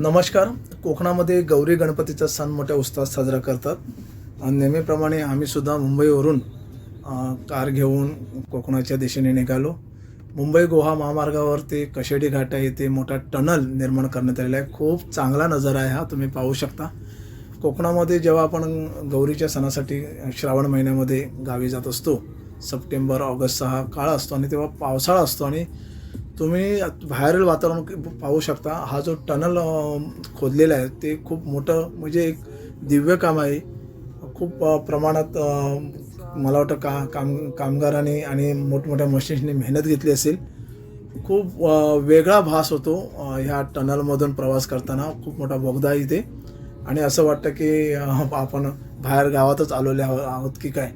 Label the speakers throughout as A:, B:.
A: नमस्कार. कोकणामध्ये गौरी गणपतीचा सण मोठ्या उत्साहात साजरा करतात. आणि नेहमीप्रमाणे आम्ही सुद्धा मुंबईवरून कार घेऊन कोकणाच्या दिशेने निघालो. मुंबई गोवा महामार्गावर ते कशेडी घाटा येथे मोठा टनल निर्माण करण्यात आलेला आहे. खूप चांगला नजारा आहे हा तुम्ही पाहू शकता. कोकणामध्ये जेव्हा आपण गौरीच्या सणासाठी श्रावण महिन्यामध्ये गावी जात असतो सप्टेंबर ऑगस्ट हा काळ असतो आणि तेव्हा पावसाळा असतो आणि तुम्ही बाहेरील वातावरण पाहू शकता. हा जो टनल खोदलेला आहे ते खूप मोठं म्हणजे एक दिव्य काम आहे. खूप प्रमाणात मला वाटतं का काम कामगारांनी आणि मोठमोठ्या मशीन्सनी मेहनत घेतली असेल. खूप वेगळा भास होतो ह्या टनलमधून प्रवास करताना. खूप मोठा बोगदा इथे. आणि असं वाटतं की आपण बाहेर गावातच आलेले आहोत की काय.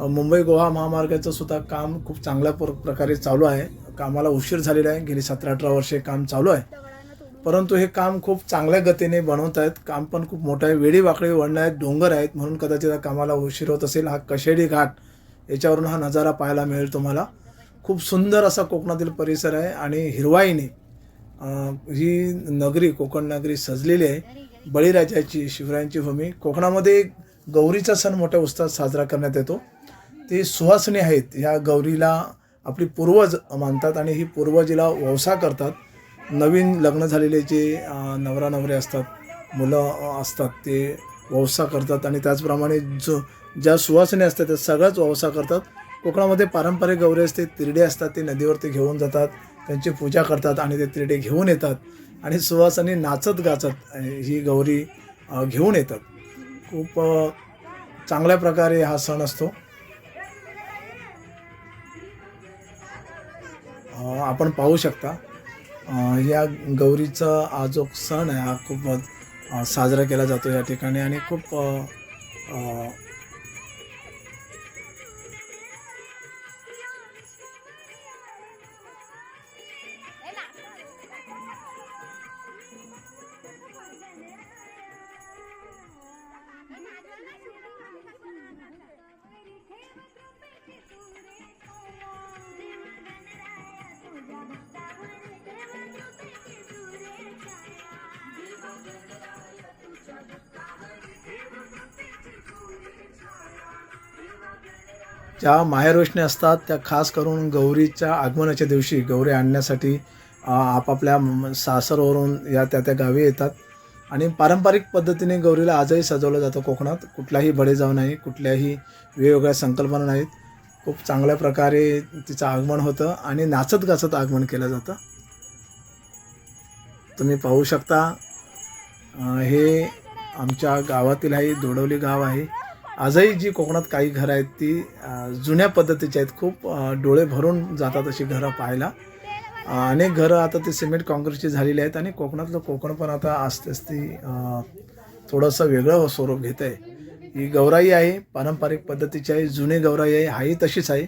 A: मुंबई गोवा महामार्गाचं सुद्धा काम खूप चांगल्या प्र प्रकारे चालू आहे. कामाला उशीर झालेला आहे. गेली सतरा अठरा वर्षे काम चालू आहे. परंतु हे काम खूप चांगल्या गतीने बनवत आहेत. काम पण खूप मोठं आहे. वेडी वाकडी वळणं आहेत डोंगर आहेत. म्हणून कदाचित कामाला उशीर होत असेल. हा कशेडी घाट याच्यावरून हा नजारा पाहायला मिळेल तुम्हाला. खूप सुंदर असा कोकणातील परिसर आहे आणि हिरवाईने ही नगरी कोकण नगरी सजलेली आहे. बळीराजाची शिवरायांची भूमी. कोकणामध्ये गौरीचा सण मोठ्या उत्साहात साजरा करण्यात येतो. ते सुहासनी आहेत. ह्या गौरीला आपली पूर्वज मानतात आणि ही पूर्वजीला ववसा करतात. नवीन लग्न झालेले जे नवरा नवरे असतात मुलं असतात ते वंसा करतात आणि त्याचप्रमाणे जो ज्या सुवासिनी असतात त्या सगळ्याच वंसा करतात. कोकणामध्ये पारंपरिक गौरी असते तिरडे असतात ते नदीवरती घेऊन जातात त्यांची पूजा करतात आणि ते तिरडे घेऊन येतात. आणि सुवासनी नाचत गाचत ही गौरी घेऊन येतात. खूप चांगल्या प्रकारे हा सण असतो. आपण पाहू शकता. या गौरीचा हा जो सण आहे हा खूप साजरा केला जातो या ठिकाणी आणि खूप ज्या माहेरोष्णी असतात त्या खास करून गौरीच्या आगमनाच्या दिवशी गौरी आणण्यासाठी आपापल्या सासरवरून या त्या त्या गावी येतात. आणि पारंपरिक पद्धतीने गौरीला आजही सजवलं जातं कोकणात. कुठलाही बडेजाव नाही कुठल्याही वेगवेगळ्या संकल्पना नाहीत. खूप चांगल्या प्रकारे तिचं आगमन होतं आणि नाचत गाचत आगमन केलं जातं. तुम्ही पाहू शकता हे आमच्या गावातील आहे दोडवली गाव आहे. आजही जी कोकणात काही घरं आहेत ती जुन्या पद्धतीची आहेत. खूप डोळे भरून जातात अशी घरं पाहायला. अनेक घरं आता ती सिमेंट काँक्रीटची झालेली आहेत आणि कोकणातलं कोकण पण आता आस्ते आस्ते थोडंसं वेगळं स्वरूप घेत आहे ही गौराई आहे पारंपरिक पद्धतीची आहे जुनी गौराई आहे हाही तशीच आहे.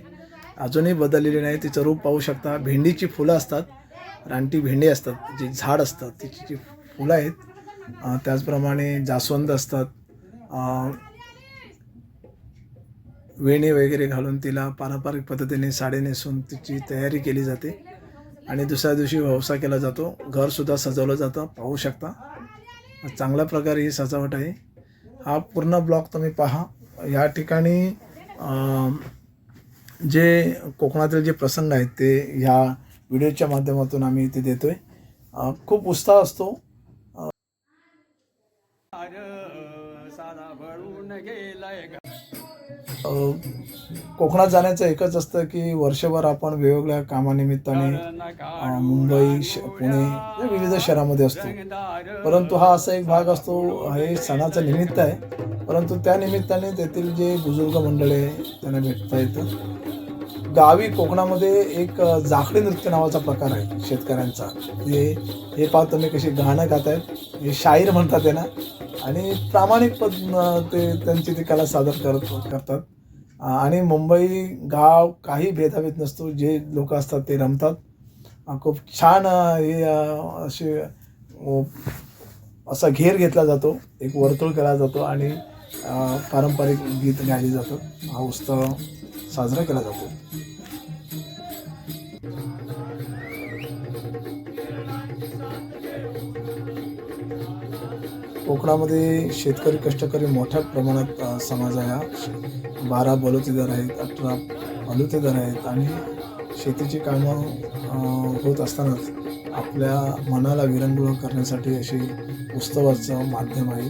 A: अजूनही बदललेली नाही तिचं रूप पाहू शकता. भेंडीची फुलं असतात रानटी भेंडी असतात जी झाड असतात तिची जी फुलं आहेत त्याचप्रमाणे जास्वंद असतात. वेणी वगैरे घालून तिला पारंपरिक पद्धतीने साडी नेसून तिची तयारी केली जाते. आणि दुसऱ्या दिवशी व्यवसाय केला जातो. घरसुद्धा सजवलं जातं. पाहू शकता. चांगल्या प्रकारे ही सजावट आहे. हा पूर्ण ब्लॉक तुम्ही पहा. या ठिकाणी जे कोकणातील जे प्रसंग आहेत ते ह्या व्हिडिओच्या माध्यमातून आम्ही इथे देतोय. आहे खूप उत्साह असतो.
B: साधा गेलाय
A: कोकणात जाण्याचं एकच असतं की वर्षभर आपण वेगवेगळ्या कामानिमित्ताने मुंबई पुणे या विविध शहरामध्ये असतो. परंतु हा असा एक भाग असतो हे सणाचं निमित्त आहे. परंतु त्या निमित्ताने तेथील जे बुजुर्ग मंडळी आहे त्यांना भेटता येतं. गावी कोकणामध्ये एक जाखडी नृत्य नावाचा प्रकार आहे शेतकऱ्यांचा. हे हे पाहतो तुम्ही कशी गाणं गात आहेत हे शाहीर म्हणतात त्यांना आणि प्रामाणिक पद ते त्यांची ती कला सादर करत करतात. आणि मुंबई गाव काही भेदाभेद नसतो जे लोक असतात ते रमतात. खूप छान हे असे असा घेर घेतला जातो एक वर्तुळ केला जातो आणि पारंपरिक गीत गायले जातं हा उत्सव साजरा केला जातो. कोकणामध्ये शेतकरी कष्टकरी मोठ्या प्रमाणात समाज आहे हा. बारा बलुतेदार आहेत अठरा बलुतेदार आहेत आणि शेतीची कामं होत असतानाच आपल्या मनाला विरंगुळा करण्यासाठी अशी उत्सवाचं माध्यम आहे.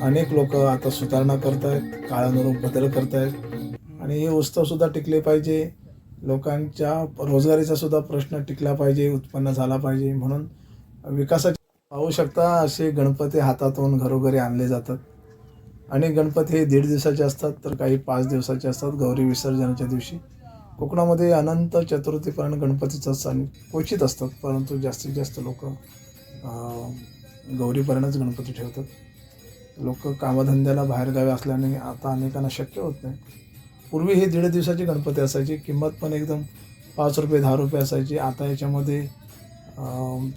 A: अनेक लोक आता सुधारणा करत आहेत काळानुरूप बदल करत आहेत आणि हे उत्सवसुद्धा टिकले पाहिजे. लोकांच्या रोजगारीचा सुद्धा प्रश्न टिकला पाहिजे उत्पन्न झाला पाहिजे म्हणून विकासाचे पाहू शकता असे गणपती हातातून घरोघरी आणले जातात. आणि गणपती हे दीड दिवसाचे असतात तर काही पाच दिवसाचे असतात. गौरी विसर्जनाच्या दिवशी कोकणामध्ये अनंत चतुर्थीपर्यंत गणपतीचा सण क्वचित असतात परंतु जास्तीत जास्त लोक गौरीपर्यंतच गणपती ठेवतात. लोक कामधंद्याला बाहेरगावी असल्याने आता अनेकांना शक्य होत नाही. पूर्वी हे दीड दिवसाचे गणपती असायची किंमत पण एकदम पाच रुपये दहा रुपये असायची. आता याच्यामध्ये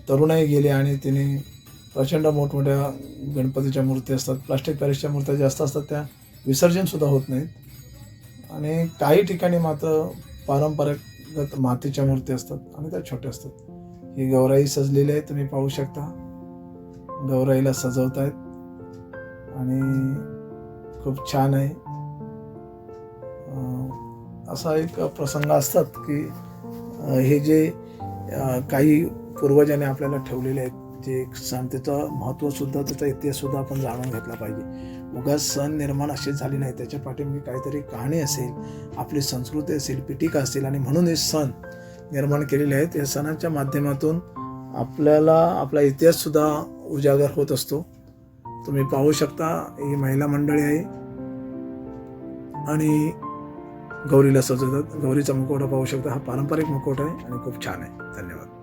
A: तरुणाई गेली आणि तिने प्रचंड मोठमोठ्या गणपतीच्या मूर्ती असतात प्लास्टिक पॅरिसच्या मूर्त्या जास्त असतात त्या विसर्जनसुद्धा होत नाहीत. आणि काही ठिकाणी मात्र पारंपरिक मातीच्या मूर्ती असतात आणि त्या छोट्या असतात. ही गौराई सजलेली आहे तुम्ही पाहू शकता. गौराईला सजवत आहेत आणि खूप छान आहे. असा एक प्रसंग असतात की हे जे काही पूर्वजांनी आपल्याला ठेवलेले आहेत जे सण त्याचं महत्त्वसुद्धा त्याचा इतिहाससुद्धा आपण जाणून घेतला पाहिजे. उगाच सण निर्माण असे झाले नाही त्याच्या पाठीमागे काहीतरी कहाणी असेल आपली संस्कृती असेल पिटिका असेल आणि म्हणून हे सण निर्माण केलेले आहेत. या सणांच्या माध्यमातून आपल्याला आपला इतिहाससुद्धा उजागर होत असतो. तुम्ही पाहू शकता ही महिला मंडळी आहे आणि गौरीला सजवतात. गौरीचा मुखवटा पाहू शकता. हा पारंपरिक मुखवटा आहे आणि खूप छान आहे. धन्यवाद.